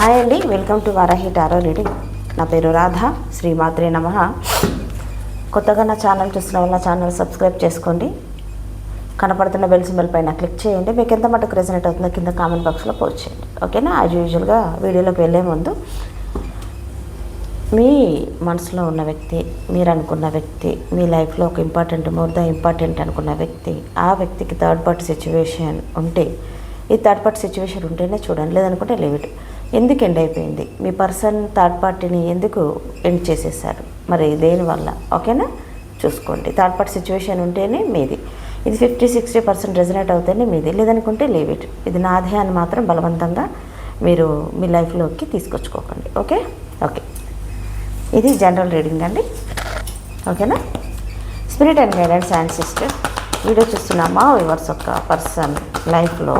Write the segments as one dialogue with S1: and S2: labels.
S1: Hi అండి welcome to Varahi tarot reading. నా పేరు రాధ శ్రీమాత్రే నమ. కొత్తగా నా ఛానల్ చూసిన వాళ్ళ ఛానల్ సబ్స్క్రైబ్ చేసుకోండి. కనపడుతున్న బెల్ సింబల్ పైన క్లిక్ చేయండి. మీకు ఎంత మటుకు రెజనేట్ అవుతుందో కింద కామెంట్ బాక్స్లో పోస్ట్ చేయండి. ఓకేనా? యాజ్ యూజువల్గా వీడియోలోకి వెళ్ళే ముందు మీ మనసులో ఉన్న వ్యక్తి మీరు అనుకున్న వ్యక్తి మీ లైఫ్లో ఒక ఇంపార్టెంట్ మోర్ ద ఇంపార్టెంట్ అనుకున్న వ్యక్తి ఆ వ్యక్తికి థర్డ్ పార్టీ సిచ్యువేషన్ ఉంటే ఈ థర్డ్ పార్టీ సిచ్యువేషన్ ఉంటేనే చూడండి. లేదనుకుంటే లిమిట్ ఎందుకు ఎండ్ అయిపోయింది? మీ పర్సన్ థర్డ్ పార్టీని ఎందుకు ఎండ్ చేసేసారు? మరి దేనివల్ల ఓకేనా? చూసుకోండి. థర్డ్ పార్టీ సిచ్యువేషన్ ఉంటేనే మీది. ఇది ఫిఫ్టీ సిక్స్టీ పర్సెంట్ రెజనేట్ అవుతేనే మీది. లేదనుకుంటే లీవ్ ఇట్ ఇది నాదే అని మాత్రం బలవంతంగా మీరు మీ లైఫ్లోకి తీసుకొచ్చుకోకండి. ఓకే? ఓకే. ఇది జనరల్ రీడింగ్ అండి. ఓకేనా? Spirit and guidance and sister video చూస్తున్నామా viewers ఒక పర్సన్ లైఫ్లో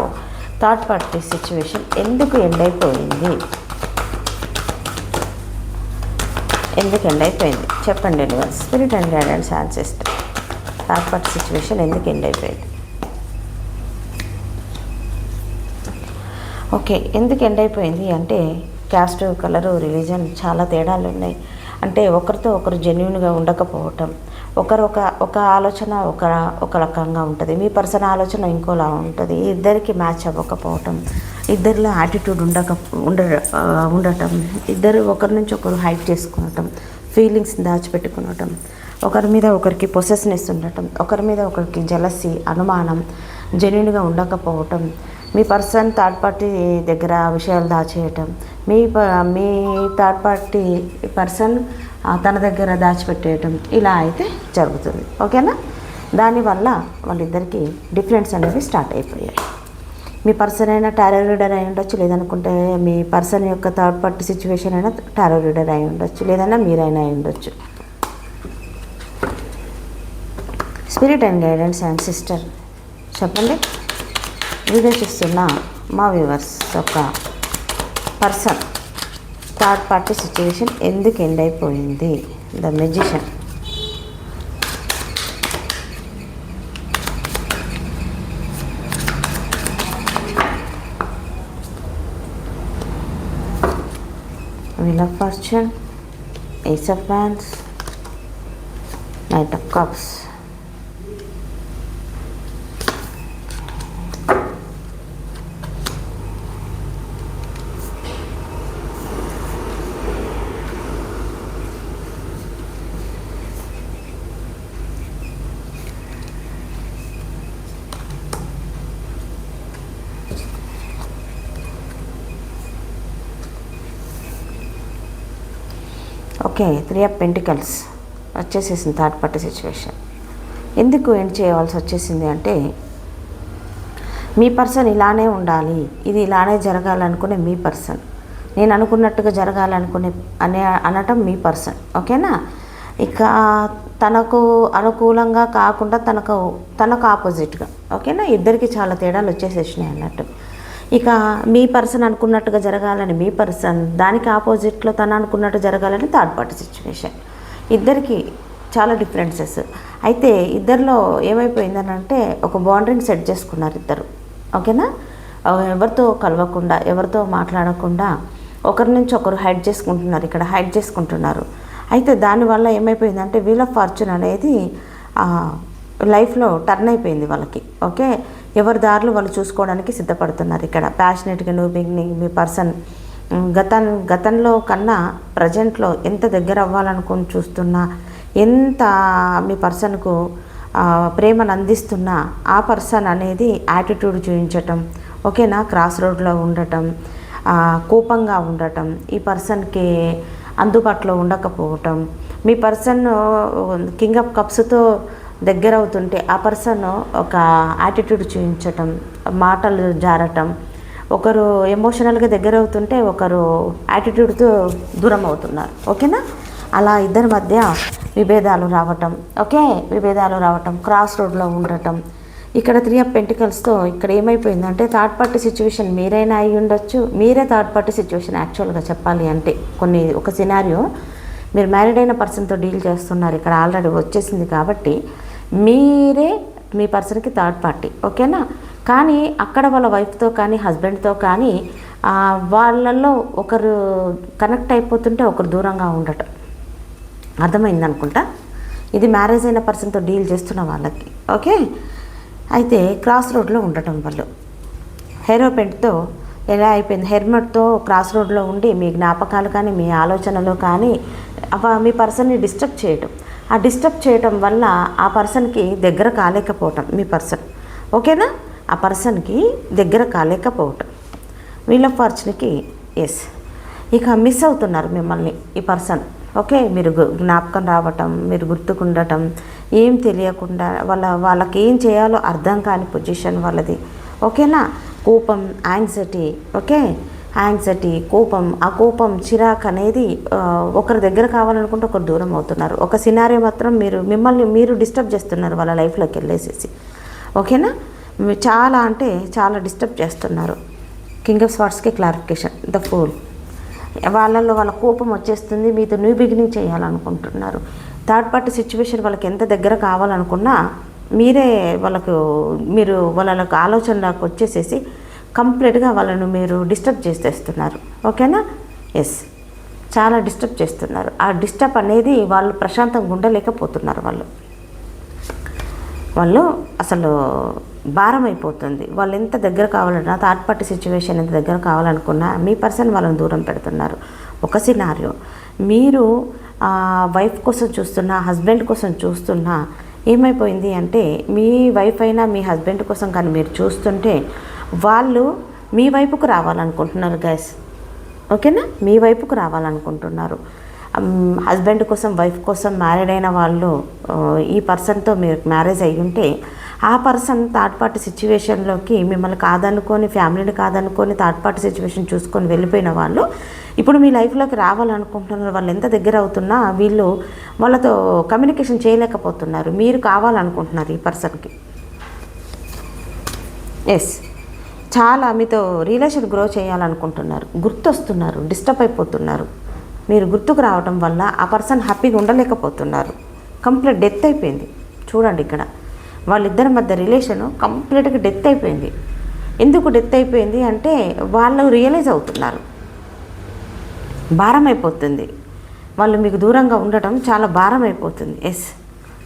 S1: థర్డ్ పార్టీ సిచ్యువేషన్ ఎందుకు ఎండ్ అయిపోయింది? ఎందుకు ఎండ్ అయిపోయింది? చెప్పండి viewers spirit and guidance and third party situation ఎందుకు ఎండ్ అయిపోయింది? ఓకే ఎందుకు ఎండ్ అయిపోయింది అంటే క్యాస్ట్ కలరు రిలీజన్ చాలా తేడాలు ఉన్నాయి అంటే ఒకరితో ఒకరు జెన్యున్గా ఉండకపోవటం. ఒకరు ఒక ఒక ఆలోచన ఒక ఒక రకంగా ఉంటుంది. మీ పర్సన్ ఆలోచన ఇంకోలా ఉంటుంది. ఇద్దరికి మ్యాచ్ అవ్వకపోవటం. ఇద్దరిలో యాటిట్యూడ్ ఉండక ఉండ ఉండటం. ఇద్దరు ఒకరి నుంచి ఒకరు హైట్ చేసుకునటం. ఫీలింగ్స్ దాచిపెట్టుకునటం. ఒకరి మీద ఒకరికి పొసెస్నెస్ ఉండటం. ఒకరి మీద ఒకరికి జలసి అనుమానం జెన్యున్గా ఉండకపోవటం. మీ పర్సన్ థర్డ్ పార్టీ దగ్గర విషయాలు దాచేయటం. మీ ప- మీ థర్డ్ పార్టీ పర్సన్ తన దగ్గర దాచిపెట్టేయటం ఇలా అయితే జరుగుతుంది. ఓకేనా? దానివల్ల వాళ్ళిద్దరికీ డిఫరెన్స్ అనేవి స్టార్ట్ అయిపోయాయి. మీ పర్సన్ అయినా టారో రీడర్ అయి ఉండొచ్చు లేదనుకుంటే మీ పర్సన్ యొక్క థర్డ్ పార్టీ సిచ్యువేషన్ అయినా టారో రీడర్ అయి ఉండొచ్చు లేదన్నా మీరైనా అయి ఉండొచ్చు. Spirit and guidance and sister చెప్పండి. వివేచిస్తున్న మా వ్యూవర్స్ ఒక పర్సన్ థర్డ్ పార్టీ సిచ్యువేషన్ ఎందుకు ఎండ్ అయిపోయింది the magician Wheel of Fortune, Ace of Wands, Knight of Cups. Okay three of pentacles వచ్చేసేసింది third party situation ఎందుకు ఎండ్ చేయవలసి వచ్చేసింది అంటే మీ పర్సన్ ఇలానే ఉండాలి ఇది ఇలానే జరగాలనుకునే మీ పర్సన్ నేను అనుకున్నట్టుగా జరగాలనుకునే అనే అనటం మీ పర్సన్ ఓకేనా? ఇక తనకు అనుకూలంగా కాకుండా తనకు తనకు ఆపోజిట్గా ఓకేనా? ఇద్దరికి చాలా తేడాలు వచ్చేసేసినాయి అన్నట్టు. ఇక మీ పర్సన్ అనుకున్నట్టుగా జరగాలని మీ పర్సన్ దానికి ఆపోజిట్లో తను అనుకున్నట్టు జరగాలని థర్డ్ పార్టీ సిచ్యువేషన్ ఇద్దరికి చాలా డిఫరెన్సెస్ అయితే ఇద్దరిలో ఏమైపోయిందని అంటే ఒక బౌండరీని సెట్ చేసుకున్నారు ఇద్దరు. ఓకేనా? ఎవరితో కలవకుండా ఎవరితో మాట్లాడకుండా ఒకరి నుంచి ఒకరు హైడ్ చేసుకుంటున్నారు ఇక్కడ హైడ్ చేసుకుంటున్నారు. అయితే దానివల్ల ఏమైపోయిందంటే వీల్ ఆఫ్ ఫార్చ్యూన్ అనేది లైఫ్లో టర్న్ అయిపోయింది వాళ్ళకి. ఓకే? ఎవరి దారులు వాళ్ళు చూసుకోవడానికి సిద్ధపడుతున్నారు ఇక్కడ. ప్యాషనెట్గా నువ్వు బిగినింగ్ మీ పర్సన్ గతం గతంలో కన్నా ప్రజెంట్లో ఎంత దగ్గర అవ్వాలనుకుని చూస్తున్నా ఎంత మీ పర్సన్కు ప్రేమను అందిస్తున్నా ఆ పర్సన్ అనేది యాటిట్యూడ్ చూపించటం ఓకేనా క్రాస్ రోడ్లో ఉండటం కోపంగా ఉండటం ఈ పర్సన్కి అందుబాటులో ఉండకపోవటం మీ పర్సన్ కింగ్ ఆఫ్ కప్స్తో దగ్గర అవుతుంటే ఆ పర్సన్ ఒక యాటిట్యూడ్ చూపించటం మాటలు జారటం ఒకరు ఎమోషనల్గా దగ్గర అవుతుంటే ఒకరు యాటిట్యూడ్తో దూరం అవుతున్నారు ఓకేనా? అలా ఇద్దరి మధ్య విభేదాలు రావటం ఓకే? విభేదాలు రావటం క్రాస్ రోడ్లో ఉండటం. ఇక్కడ త్రీ ఆఫ్ పెంటికల్స్తో ఇక్కడ ఏమైపోయిందంటే థర్డ్ పార్టీ సిచ్యువేషన్ మీరైనా అయి ఉండొచ్చు. మీరే థర్డ్ పార్టీ సిచ్యువేషన్ యాక్చువల్గా చెప్పాలి అంటే కొన్ని ఒక సినారియో మీరు మ్యారీడ్ అయిన పర్సన్తో డీల్ చేస్తున్నారు. ఇక్కడ ఆల్రెడీ వచ్చేసింది కాబట్టి మీరే మీ పర్సన్కి థర్డ్ పార్టీ ఓకేనా? కానీ అక్కడ వాళ్ళ వైఫ్తో కానీ హస్బెండ్తో కానీ వాళ్ళల్లో ఒకరు కనెక్ట్ అయిపోతుంటే ఒకరు దూరంగా ఉండటం. అర్థమైంది అనుకుంటా? ఇది మ్యారేజ్ అయిన పర్సన్తో డీల్ చేస్తున్న వాళ్ళకి ఓకే? అయితే క్రాస్ రోడ్లో ఉండటం వాళ్ళు. హెరోపెంట్తో ఎలా అయిపోయింది? హెల్మెట్తో క్రాస్ రోడ్లో ఉండి మీ జ్ఞాపకాలు కానీ మీ ఆలోచనలు కానీ మీ పర్సన్ని డిస్టర్బ్ చేయటం. ఆ డిస్టర్బ్ చేయటం వల్ల ఆ పర్సన్కి దగ్గర కాలేకపోవటం మీ పర్సన్. ఓకేనా? ఆ పర్సన్కి దగ్గర కాలేకపోవటం. విలమ్ ఫార్చునికి ఎస్ ఇక మిస్ అవుతున్నారు మిమ్మల్ని ఈ పర్సన్. ఓకే మీరు జ్ఞాపకం రావటం మీరు గుర్తుకుండటం ఏం తెలియకుండా వాళ్ళ వాళ్ళకి ఏం చేయాలో అర్థం కాని పొజిషన్ వాళ్ళది. ఓకేనా? కోపం యాంగ్జైటీ ఓకే? యాంగ్జైటీ కోపం ఆ కోపం చిరాక్ అనేది ఒకరి దగ్గర కావాలనుకుంటే ఒకరు దూరం అవుతున్నారు. ఒక సినారియో మాత్రం మీరు మిమ్మల్ని మీరు డిస్టర్బ్ చేస్తున్నారు వాళ్ళ లైఫ్లోకి వెళ్ళేసేసి. ఓకేనా చాలా అంటే చాలా డిస్టర్బ్ చేస్తున్నారు. కింగ్ ఆఫ్ స్వార్ట్స్కి క్లారిఫికేషన్ ద ఫూల్ వాళ్ళల్లో వాళ్ళ కోపం వచ్చేస్తుంది మీతో న్యూ బిగినింగ్ చేయాలనుకుంటున్నారు. థర్డ్ పార్టీ సిచ్యువేషన్ వాళ్ళకి ఎంత దగ్గర కావాలనుకున్నా మీరే వాళ్ళకు మీరు వాళ్ళకు ఆలోచనలకు వచ్చేసేసి కంప్లీట్గా వాళ్ళను మీరు డిస్టర్బ్ చేసేస్తున్నారు. ఓకేనా? ఎస్ చాలా డిస్టర్బ్ చేస్తున్నారు. ఆ డిస్టర్బ్ అనేది వాళ్ళు ప్రశాంతంగా ఉండలేకపోతున్నారు వాళ్ళు. వాళ్ళు అసలు భారం అయిపోతుంది. వాళ్ళు ఎంత దగ్గర కావాలన్నా థర్డ్ పార్టీ సిచ్యువేషన్ ఎంత దగ్గర కావాలనుకున్నా మీ పర్సన్ వాళ్ళని దూరం పెడుతున్నారు. ఒక సినారియో మీరు వైఫ్ కోసం చూస్తున్నా హస్బెండ్ కోసం చూస్తున్నా ఏమైపోయింది అంటే మీ వైఫ్ అయినా మీ హస్బెండ్ కోసం కానీ మీరు చూస్తుంటే వాళ్ళు మీ వైపుకు రావాలనుకుంటున్నారు గైస్ ఓకేనా? మీ వైపుకు రావాలనుకుంటున్నారు. హస్బెండ్ కోసం వైఫ్ కోసం మ్యారీడ్ అయిన వాళ్ళు ఈ పర్సన్తో మీరు మ్యారేజ్ అయ్యి ఉంటే ఆ పర్సన్ థర్డ్ పార్టీ సిచ్యువేషన్లోకి మిమ్మల్ని కాదనుకొని ఫ్యామిలీని కాదనుకొని థర్డ్ పార్టీ సిచ్యువేషన్ చూసుకొని వెళ్ళిపోయిన వాళ్ళు ఇప్పుడు మీ లైఫ్లోకి రావాలనుకుంటున్నారు వాళ్ళు ఎంత దగ్గర అవుతున్నా వీళ్ళు వాళ్ళతో కమ్యూనికేషన్ చేయలేకపోతున్నారు. మీరు కావాలనుకుంటున్నారు ఈ పర్సన్కి ఎస్ చాలా మీతో రిలేషన్ గ్రో చేయాలనుకుంటున్నారు. గుర్తొస్తున్నారు. డిస్టర్బ్ అయిపోతున్నారు. మీరు గుర్తుకు రావటం వల్ల ఆ పర్సన్ హ్యాపీగా ఉండలేకపోతున్నారు. కంప్లీట్ డెత్ అయిపోయింది. చూడండి ఇక్కడ. వాళ్ళిద్దరి మధ్య రిలేషన్ కంప్లీట్గా డెత్ అయిపోయింది. ఎందుకు డెత్ అయిపోయింది అంటే వాళ్ళు రియలైజ్ అవుతున్నారు. భారం అయిపోతుంది వాళ్ళు మీకు దూరంగా ఉండటం చాలా భారం అయిపోతుంది ఎస్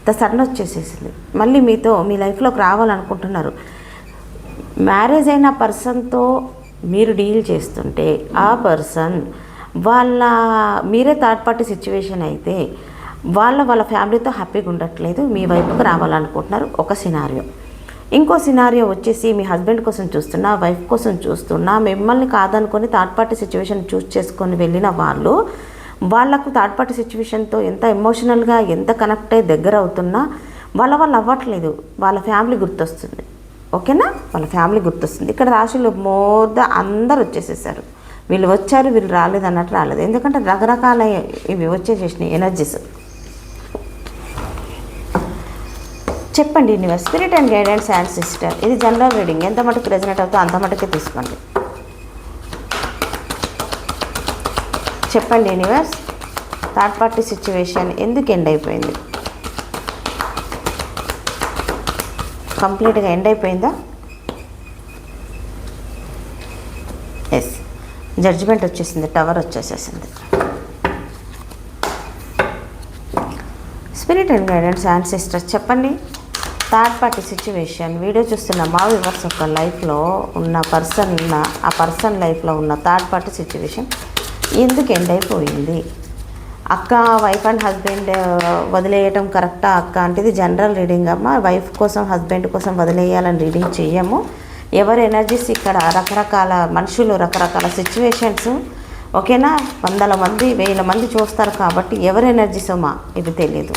S1: ద సడన్ వచ్చేసేసింది మళ్ళీ మీతో మీ లైఫ్లోకి రావాలనుకుంటున్నారు. మ్యారేజ్ అయిన పర్సన్తో మీరు డీల్ చేస్తుంటే ఆ పర్సన్ వాళ్ళ మీరే థర్డ్ పార్టీ సిచ్యువేషన్ అయితే వాళ్ళ వాళ్ళ ఫ్యామిలీతో హ్యాపీగా ఉండట్లేదు మీ వైపుకు రావాలనుకుంటున్నారు ఒక సినారియో. ఇంకో సినారియో వచ్చేసి మీ హస్బెండ్ కోసం చూస్తున్నా వైఫ్ కోసం చూస్తున్నా మిమ్మల్ని కాదనుకొని థర్డ్ పార్టీ సిచ్యువేషన్ చూస్ చేసుకొని వెళ్ళిన వాళ్ళు వాళ్ళకు థర్డ్ పార్టీ సిచ్యువేషన్తో ఎంత ఎమోషనల్గా ఎంత కనెక్ట్ అయ్యి దగ్గర అవుతున్నా వాళ్ళ వాళ్ళు అవ్వట్లేదు వాళ్ళ ఫ్యామిలీ గుర్తొస్తుంది. ఓకేనా? వాళ్ళ ఫ్యామిలీ గుర్తొస్తుంది. ఇక్కడ రాశులు మోర్ ద అందరు వచ్చేసేసారు. వీళ్ళు వచ్చారు వీళ్ళు రాలేదు అన్నట్టు రాలేదు. ఎందుకంటే రకరకాల ఇవి వచ్చేసేసినాయి ఎనర్జీస్ చెప్పండి universe spirit and guidance and sister ఇది జనరల్ రీడింగ్ ఎంత మటుకు రెజనేట్ అవుతుందో అంత మటుకే తీసుకోండి. చెప్పండి యూనివర్స్ థర్డ్ పార్టీ సిచ్యువేషన్ ఎందుకు ఎండ్ అయిపోయింది? కంప్లీట్గా ఎండ్ అయిపోయిందా? ఎస్ జడ్జిమెంట్ వచ్చేసింది tower వచ్చేసేసింది. Spirit and guidance and sisters చెప్పండి. థర్డ్ పార్టీ సిచ్యువేషన్ వీడియో చూస్తున్న మా వివర్స్ యొక్క లైఫ్లో ఉన్న పర్సన్ ఉన్న ఆ పర్సన్ లైఫ్లో ఉన్న థర్డ్ పార్టీ సిచ్యువేషన్ ఎందుకు ఎండ్ అయిపోయింది? అక్క వైఫ్ అండ్ హస్బెండ్ వదిలేయటం కరెక్టా అక్క? అంటే ఇది జనరల్ రీడింగ్ అమ్మ. వైఫ్ కోసం హస్బెండ్ కోసం వదిలేయాలని రీడింగ్ చెయ్యము. ఎవరి ఎనర్జీస్ ఇక్కడ? రకరకాల మనుషులు రకరకాల సిచ్యువేషన్స్ ఓకేనా? వందల మంది వేల మంది చూస్తారు కాబట్టి ఎవరి ఎనర్జీస్ అమ్మా? ఇది తెలియదు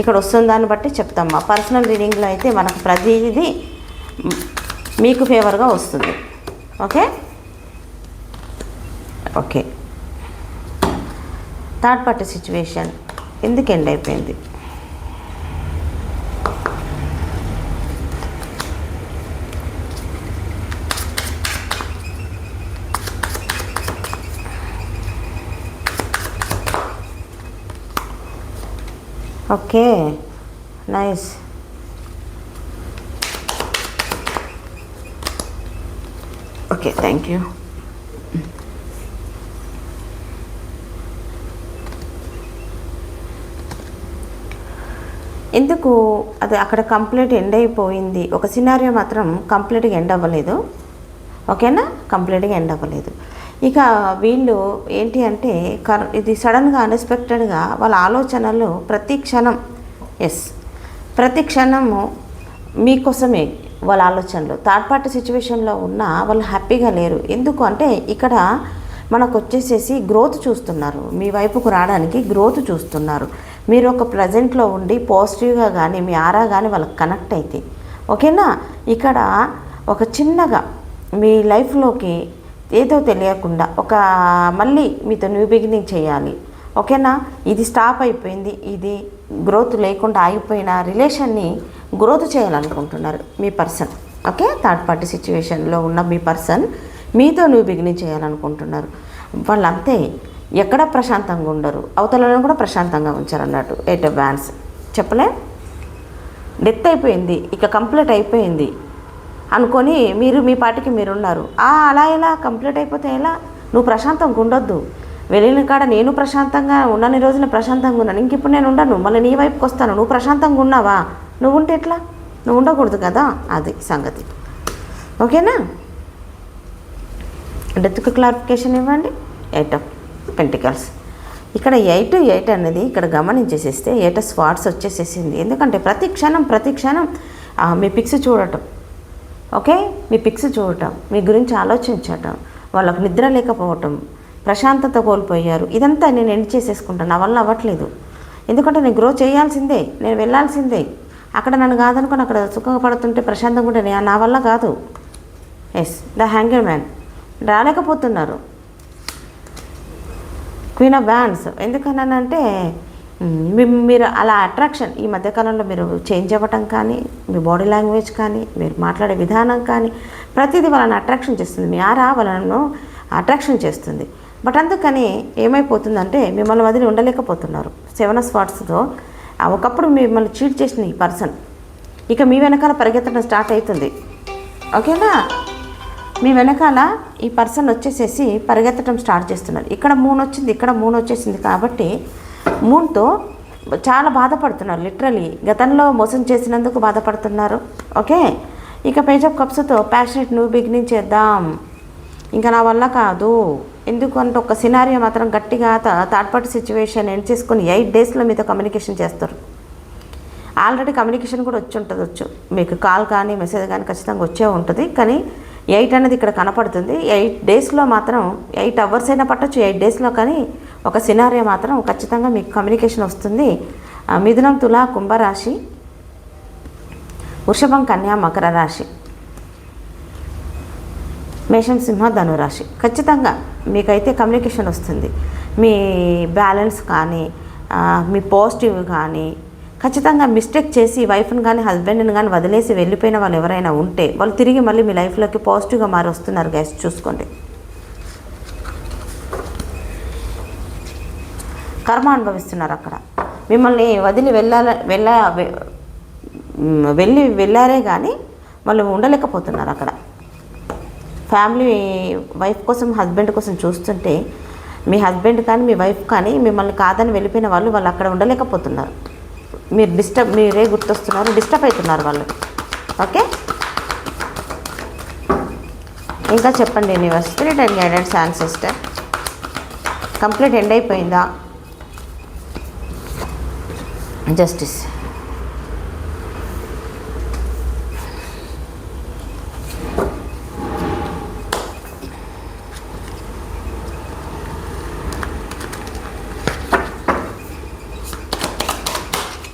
S1: ఇక్కడ వస్తున్న దాన్ని బట్టి చెప్తామ్మా పర్సనల్ రీడింగ్లో అయితే మనకు ప్రతిదీ మీకు ఫేవర్గా వస్తుంది. Okay? Okay. Third party situation ఎందుకు ఎండ్ అయిపోయింది? Okay nice. Okay thank you. ఎందుకు అది అక్కడ కంప్లీట్ ఎండ్ అయిపోయింది? ఒక సినారియో మాత్రం కంప్లీట్గా ఎండ్ అవ్వలేదు. ఓకేనా? కంప్లీట్గా ఎండ్ అవ్వలేదు. ఇక వీళ్ళు ఏంటి అంటే కర్ ఇది సడన్గా అన్ఎక్స్పెక్టెడ్గా వాళ్ళ ఆలోచనలు ప్రతి క్షణం ఎస్ ప్రతి క్షణము మీకోసమే వాళ్ళ ఆలోచనలు. థర్డ్ పార్టీ సిచ్యువేషన్లో ఉన్న వాళ్ళు హ్యాపీగా లేరు. ఎందుకు అంటే ఇక్కడ మనకు వచ్చేసేసి గ్రోత్ చూస్తున్నారు. మీ వైపుకు రావడానికి గ్రోత్ చూస్తున్నారు. మీరు ఒక ప్రజెంట్లో ఉండి పాజిటివ్గా కానీ మీ ఆరా కానీ వాళ్ళకి కనెక్ట్ అయితే ఓకేనా? ఇక్కడ ఒక చిన్నగా మీ లైఫ్లోకి ఏదో తెలియకుండా ఒక మళ్ళీ మీతో న్యూ బిగినింగ్ చేయాలి ఓకేనా? ఇది స్టాప్ అయిపోయింది ఇది గ్రోత్ లేకుండా ఆగిపోయిన రిలేషన్ని గ్రోత్ చేయాలనుకుంటున్నారు మీ పర్సన్ ఓకే? థర్డ్ పార్టీ సిచ్యువేషన్లో ఉన్న మీ పర్సన్ మీతో న్యూ బిగినింగ్ చేయాలనుకుంటున్నారు. వాళ్ళు అంతే ఎక్కడ ప్రశాంతంగా ఉండరు. అవతలలో కూడా ప్రశాంతంగా ఉంచారు అన్నట్టు ఎయిట్ బ్యాన్స్ చెప్పలే? డెత్ అయిపోయింది. ఇక కంప్లీట్ అయిపోయింది అనుకొని మీరు మీ పాటికి మీరు ఉన్నారు అలా ఎలా? కంప్లీట్ అయిపోతే ఎలా? నువ్వు ప్రశాంతంగా ఉండొద్దు. వెళ్ళిన కాడ నేను ప్రశాంతంగా ఉన్నన్ని రోజున ప్రశాంతంగా ఉన్నాను. ఇంక ఇప్పుడు నేను ఉండను. మళ్ళీ నీ వైపుకి వస్తాను. నువ్వు ప్రశాంతంగా ఉన్నావా? నువ్వు ఉంటే ఎట్లా? నువ్వు ఉండకూడదు కదా? అది సంగతి. ఓకేనా? డెత్కు క్లారిఫికేషన్ ఇవ్వండి. ఎయిట్ ఆఫ్ పెంటికల్స్ ఇక్కడ ఎయిట్ ఎయిట్ అనేది ఇక్కడ గమనించేసేస్తే ఎయిట్ స్వాట్స్ వచ్చేసేసింది. ఎందుకంటే ప్రతి క్షణం ప్రతి క్షణం మీ పిక్స్ చూడటం. ఓకే? మీ పిక్స్ చూడటం. మీ గురించి ఆలోచించటం. వాళ్ళకు నిద్ర లేకపోవటం. ప్రశాంతత కోల్పోయారు. ఇదంతా నేను ఎండ్ చేసేసుకుంటాను నా వల్ల అవ్వట్లేదు. ఎందుకంటే నేను గ్రో చేయాల్సిందే. నేను వెళ్ళాల్సిందే. అక్కడ నన్ను కాదనుకుని అక్కడ సుఖంగా పడుతుంటే ప్రశాంతంగా ఉంటే నా వల్ల కాదు. ఎస్ ద హ్యాంగర్ మ్యాన్ రాలేకపోతున్నారు. క్వీన్ ఆఫ్ బ్యాండ్స్ ఎందుకన్నానంటే మీరు అలా అట్రాక్షన్ ఈ మధ్యకాలంలో మీరు చేంజ్ అవ్వటం కానీ మీ బాడీ లాంగ్వేజ్ కానీ మీరు మాట్లాడే విధానం కానీ ప్రతిదీ వాళ్ళని అట్రాక్షన్ చేస్తుంది. మీ ఆరా వాళ్ళను అట్రాక్షన్ చేస్తుంది. బట్ అందుకని ఏమైపోతుందంటే మిమ్మల్ని వదిలి ఉండలేకపోతున్నారు. సెవెన్ స్పాట్స్తో ఒకప్పుడు మిమ్మల్ని చీట్ చేసిన ఈ పర్సన్ ఇక మీ వెనకాల పరిగెత్తడం స్టార్ట్ అవుతుంది. ఓకేనా మీ వెనకాల ఈ పర్సన్ వచ్చేసేసి పరిగెత్తడం స్టార్ట్ చేస్తున్నారు. ఇక్కడ మూన్ వచ్చింది ఇక్కడ మూన్ వచ్చేసింది కాబట్టి మూన్తో చాలా బాధపడుతున్నారు లిటరలీ గతంలో మోసం చేసినందుకు బాధపడుతున్నారు. ఓకే? ఇక పేజ్ ఆఫ్ కప్స్తో ప్యాషనెట్ నువ్వు బిగినింగ్ చేద్దాం. ఇంకా నా వల్ల కాదు. ఎందుకంటే ఒక సినారియో మాత్రం గట్టిగా థర్డ్ పార్టీ సిచ్యువేషన్ ఎండ్ చేసుకొని ఎయిట్ డేస్లో మీతో కమ్యూనికేషన్ చేస్తారు. ఆల్రెడీ కమ్యూనికేషన్ కూడా వచ్చి ఉంటుంది వచ్చు మీకు కాల్ కానీ మెసేజ్ కానీ ఖచ్చితంగా వచ్చే ఉంటుంది. కానీ ఎయిట్ అనేది ఇక్కడ కనపడుతుంది. ఎయిట్ డేస్లో మాత్రం ఎయిట్ అవర్స్ అయినా పట్టచ్చు ఎయిట్ డేస్లో కానీ ఒక సినారియో మాత్రం ఖచ్చితంగా మీకు కమ్యూనికేషన్ వస్తుంది. మిథునం తులా కుంభరాశి వృషభం కన్యా మకర రాశి మేషం సింహ ధనురాశి ఖచ్చితంగా మీకైతే కమ్యూనికేషన్ వస్తుంది. మీ బ్యాలెన్స్ కానీ మీ పాజిటివ్ కానీ ఖచ్చితంగా మిస్టేక్ చేసి వైఫ్ని కానీ హస్బెండ్ని కానీ వదిలేసి వెళ్ళిపోయిన వాళ్ళు ఎవరైనా ఉంటే వాళ్ళు తిరిగి మళ్ళీ మీ లైఫ్లోకి పాజిటివ్గా మారి వస్తున్నారు గ్యాస్ చూసుకోండి. కర్మ అనుభవిస్తున్నారు అక్కడ. మిమ్మల్ని వదిలి వెళ్ళాల వెళ్ళ వెళ్ళి వెళ్ళారే కానీ వాళ్ళు ఉండలేకపోతున్నారు అక్కడ. ఫ్యామిలీ వైఫ్ కోసం హస్బెండ్ కోసం చూస్తుంటే మీ హస్బెండ్ కానీ మీ వైఫ్ కానీ మిమ్మల్ని కాదని వెళ్ళిపోయిన వాళ్ళు వాళ్ళు అక్కడ ఉండలేకపోతున్నారు. మీరు డిస్టర్బ్ మీరే గుర్తొస్తున్నారు డిస్టర్బ్ అవుతున్నారు వాళ్ళు. ఓకే? ఇంకా చెప్పండి universe. Spirit and guidance and complete end అయిపోయిందా? జస్టిస్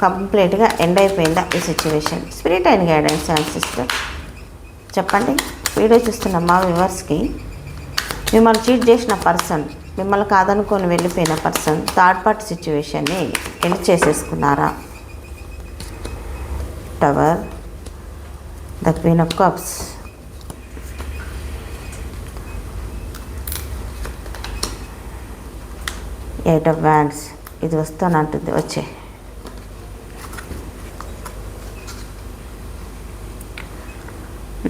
S1: కంప్లీట్గా ఎండ్ అయిపోయిందా ఈ situation? Spirit and guidance and sister. చెప్పండి. వీడియో చూస్తున్న మా వివర్స్కి మిమ్మల్ని చీట్ చేసిన పర్సన్ మిమ్మల్ని కాదనుకొని వెళ్ళిపోయిన పర్సన్ థర్డ్ పార్టీ సిచ్యువేషన్ని end చేసేసుకున్నారా? Tower the queen of cups. Eight of wands ఇది వస్తానంటుంది. వచ్చే.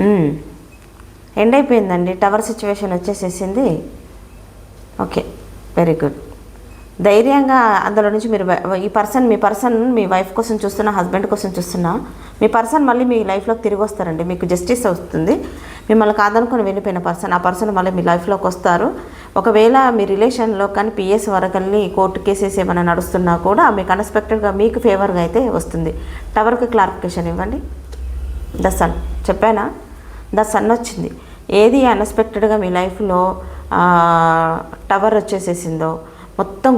S1: Hmm. ఎండ్ అయిపోయిందండి tower situation వచ్చేసేసింది. Okay very good. ధైర్యంగా అందులో నుంచి మీరు ఈ పర్సన్ మీ పర్సన్ మీ వైఫ్ కోసం చూస్తున్నా హస్బెండ్ కోసం చూస్తున్నా మీ పర్సన్ మళ్ళీ మీ లైఫ్లోకి తిరిగి వస్తారండి. మీకు జస్టిస్ వస్తుంది మిమ్మల్ని కాదనుకొని వెళ్ళిపోయిన పర్సన్ ఆ పర్సన్ మళ్ళీ మీ లైఫ్లోకి వస్తారు. ఒకవేళ మీ రిలేషన్లో కానీ పిఎస్ వరకు కోర్టు కేసెస్ ఏమైనా నడుస్తున్నా కూడా మీకు అన్ఎక్స్పెక్టెడ్గా మీకు ఫేవర్గా అయితే వస్తుంది. టవర్కి క్లారిఫికేషన్ ఇవ్వండి. ద చెప్పానా? ద సన్ వచ్చింది. ఏది అన్ఎక్స్పెక్టెడ్గా మీ లైఫ్లో టవర్ వచ్చేసేసిందో మొత్తం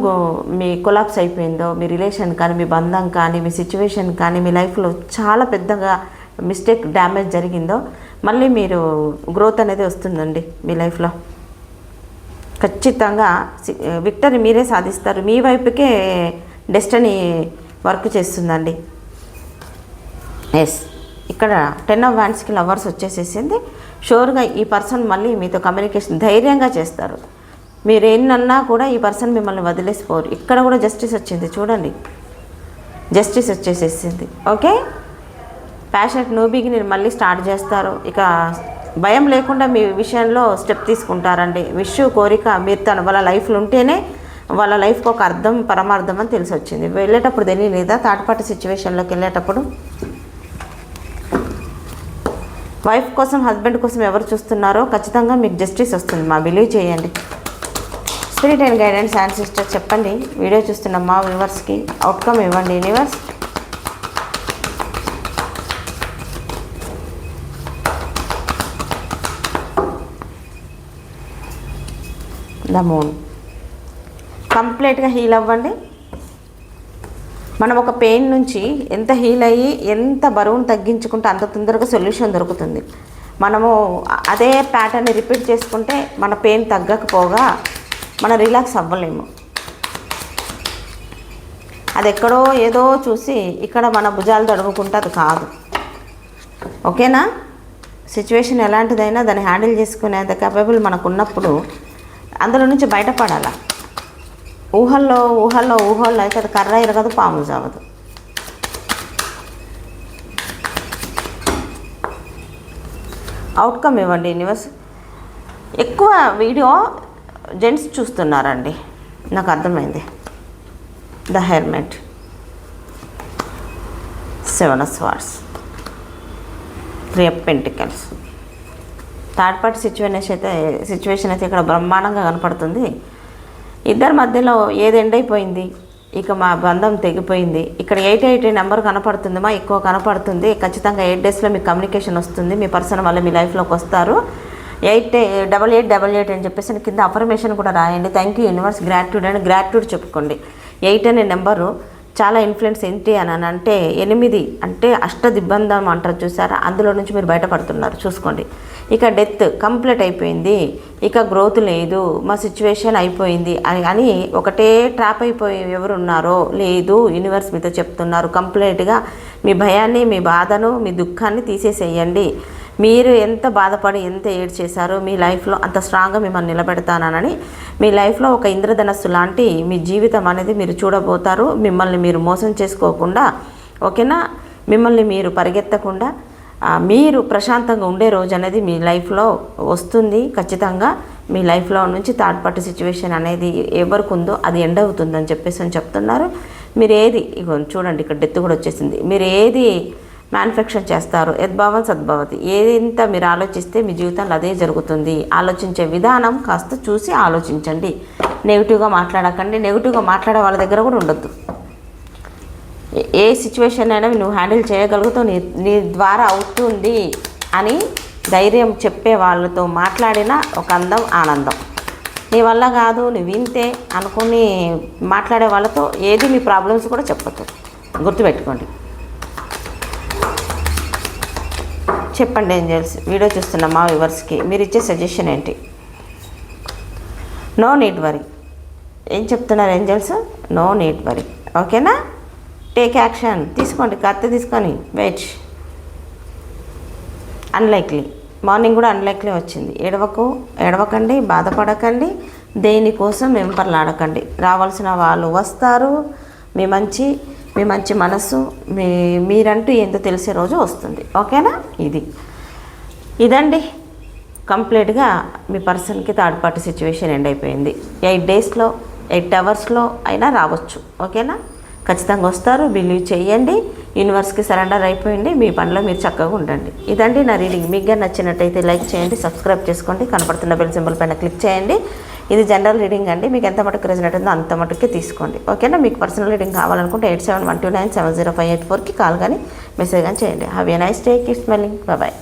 S1: మీ కొలాప్స్ అయిపోయిందో మీ రిలేషన్ కానీ మీ బంధం కానీ మీ సిచ్యువేషన్ కానీ మీ లైఫ్లో చాలా పెద్దగా మిస్టేక్ డ్యామేజ్ జరిగిందో మళ్ళీ మీరు గ్రోత్ అనేది వస్తుందండి మీ లైఫ్లో. ఖచ్చితంగా విక్టరీ మీరే సాధిస్తారు. మీ వైపుకే డెస్టనీ వర్క్ చేస్తుందండి. ఎస్ ఇక్కడ టెన్ ఆఫ్ హ్యాండ్స్కి లవర్స్ వచ్చేసేసింది. షూర్గా ఈ పర్సన్ మళ్ళీ మీతో కమ్యూనికేషన్ ధైర్యంగా చేస్తారు. మీరు ఎన్నన్నా కూడా ఈ పర్సన్ మిమ్మల్ని వదిలేసిపోరు. ఇక్కడ కూడా జస్టిస్ వచ్చింది. చూడండి. జస్టిస్ వచ్చేసేసింది. ఓకే ప్యాషనెట్ నూబీకి మీరు మళ్ళీ స్టార్ట్ చేస్తారు. ఇక భయం లేకుండా మీ విషయంలో స్టెప్ తీసుకుంటారండి. విష్ కోరిక మీరు తన వాళ్ళ లైఫ్లో ఉంటేనే వాళ్ళ లైఫ్కి ఒక అర్థం పరమార్థం అని తెలిసి వచ్చింది వెళ్ళేటప్పుడు తెలియలేదా? థర్డ్ పార్టీ సిచ్యువేషన్లోకి వెళ్ళేటప్పుడు? వైఫ్ కోసం హస్బెండ్ కోసం ఎవరు చూస్తున్నారో ఖచ్చితంగా మీకు జస్టిస్ వస్తుంది. మా బిలీవ్ చేయండి. Spirit and guidance and sister చెప్పండి. వీడియో చూస్తున్న మా వ్యూవర్స్కి అవుట్కమ్ ఇవ్వండి. యూనివర్స్ ద మూన్ కంప్లీట్గా హీల్ అవ్వండి. మనం ఒక పెయిన్ నుంచి ఎంత హీల్ అయ్యి ఎంత బరువును తగ్గించుకుంటే అంత తొందరగా సొల్యూషన్ దొరుకుతుంది. మనము అదే ప్యాటర్న్ని రిపీట్ చేసుకుంటే మన పెయిన్ తగ్గకపోగా మనం రిలాక్స్ అవ్వలేము. అది ఎక్కడో ఏదో చూసి ఇక్కడ మన భుజాలు తడుముకుంటే అది కాదు. ఓకేనా? సిచ్యువేషన్ ఎలాంటిదైనా దాన్ని హ్యాండిల్ చేసుకునేంత కేపబుల్ మనకు ఉన్నప్పుడు అందులో నుంచి బయటపడాలా? ఊహల్లో ఊహల్లో ఊహల్లో అయితే అది కర్ర ఇరగదు పాము చావదు. అవుట్కమ్ ఇవ్వండి యూనివర్స్ ఎక్కువ వీడియో జెంట్స్ చూస్తున్నారండి. నాకు అర్థమైంది. The hermit seven swords three of pentacles third party situation అయితే సిచ్యువేషన్ అయితే ఇక్కడ బ్రహ్మాండంగా కనపడుతుంది. ఇద్దరి మధ్యలో ఏది ఎండ్ అయిపోయింది? ఇక మా బంధం తెగిపోయింది. ఇక్కడ ఎయిట్ ఎయిట్ నెంబర్ కనపడుతుంది మా ఎక్కువ కనపడుతుంది. ఖచ్చితంగా ఎయిట్ డేస్లో మీకు కమ్యూనికేషన్ వస్తుంది. మీ పర్సన్ వల్ల మీ లైఫ్లోకి వస్తారు. Eight double eight double eight అని చెప్పేసి కింద అఫర్మేషన్ కూడా రాయండి. థ్యాంక్ యూ యూనివర్స్ గ్రాట్యూడ్ అని గ్రాట్యూడ్ చెప్పుకోండి. ఎయిట్ అనే నెంబరు చాలా ఇన్ఫ్లుయెన్స్ ఏంటి అని అంటే ఎనిమిది అంటే అష్ట దిబ్బందం అంటారు చూసారా? అందులో నుంచి మీరు బయటపడుతున్నారు. చూసుకోండి. ఇక డెత్ కంప్లీట్ అయిపోయింది. ఇక గ్రోత్ లేదు. మా సిచ్యువేషన్ అయిపోయింది. అని అని ఒకటే ట్రాప్ అయిపోయి ఎవరు ఉన్నారో లేదు. యూనివర్స్ మీతో చెప్తున్నారు. కంప్లీట్గా మీ భయాన్ని మీ బాధను మీ దుఃఖాన్ని తీసేసేయండి. మీరు ఎంత బాధపడి ఎంత ఏడ్ చేశారో మీ లైఫ్లో అంత స్ట్రాంగ్గా మిమ్మల్ని నిలబెడతానని మీ లైఫ్లో ఒక ఇంద్రధనస్సు లాంటి మీ జీవితం అనేది మీరు చూడబోతారు. మిమ్మల్ని మీరు మోసం చేసుకోకుండా ఓకేనా? మిమ్మల్ని మీరు పరిగెత్తకుండా మీరు ప్రశాంతంగా ఉండే రోజు అనేది మీ లైఫ్లో వస్తుంది ఖచ్చితంగా. మీ లైఫ్లో నుంచి థర్డ్ పార్టీ సిచ్యువేషన్ అనేది ఎవరికి ఉందో అది ఎండ్ అవుతుందని చెప్పేసి అని చెప్తున్నారు. మీరు ఏది చూడండి ఇక్కడ డెత్ కూడా వచ్చేసింది. మీరు ఏది మ్యానుఫ్యాక్చర్ చేస్తారు. యద్భావం సద్భవతి ఏదింత మీరు ఆలోచిస్తే మీ జీవితంలో అదే జరుగుతుంది. ఆలోచించే విధానం కాస్త చూసి ఆలోచించండి. నెగిటివ్గా మాట్లాడకండి. నెగిటివ్గా మాట్లాడే వాళ్ళ దగ్గర కూడా ఉండొద్దు. ఏ- ఏ సిచ్యువేషన్ అయినా నువ్వు హ్యాండిల్ చేయగలుగుతావు. నీ నీ ద్వారా అవుతుంది అని ధైర్యం చెప్పే వాళ్ళతో మాట్లాడిన ఒక అందం ఆనందం. నీ వల్ల కాదు నువ్వు వింతే అనుకుని మాట్లాడే వాళ్ళతో ఏది మీ ప్రాబ్లమ్స్ కూడా చెప్పొద్దు. గుర్తుపెట్టుకోండి. చెప్పండి ఏంజల్స్. వీడియో చూస్తున్న మా వ్యూవర్స్కి మీరు ఇచ్చే సజెషన్ ఏంటి? No need worry. ఏం చెప్తున్నారు ఏంజల్స్? No need worry. ఓకేనా? Take action. తీసుకోండి కత్తి తీసుకొని వెయిట్. అన్లైక్లీ మార్నింగ్ కూడా అన్లైక్లీ వచ్చింది. ఎడవకు ఎడవకండి బాధపడకండి. దేనికోసం వెంపర్లాడకండి. రావాల్సిన వాళ్ళు వస్తారు. మీ మంచి మీ మంచి మనసు మీ మీరంటూ ఏందో తెలిసే రోజు వస్తుంది. ఓకేనా? ఇది. ఇదండి. కంప్లీట్గా మీ పర్సన్కి థర్డ్ పార్టీ సిచ్యువేషన్ ఎండ్ అయిపోయింది. ఎయిట్ డేస్లో ఎయిట్ అవర్స్లో అయినా రావచ్చు. ఓకేనా? ఖచ్చితంగా వస్తారు. బిలీవ్ చేయండి. యూనివర్స్కి సరెండర్ అయిపోయింది. మీ పనిలో మీరు చక్కగా ఉండండి. ఇదండి నా రీడింగ్. మీకు నచ్చినట్టయితే లైక్ చేయండి సబ్స్క్రైబ్ చేసుకోండి. కనపడుతున్న బెల్ సింబల్ పైన క్లిక్ చేయండి. ఇది జనరల్ రీడింగ్ అండి. మీకు ఎంత మటుకు రెజినెట్ ఉందో అంత మటుకే తీసుకోండి. ఓకేనా? మీకు పర్సనల్ రీడింగ్ కావాలనుకుంటే eight seven one two nine seven zero five eight ఫోర్కి కాల్ కానీ మెసేజ్ కానీ చేయండి. Have a nice day keep smiling bye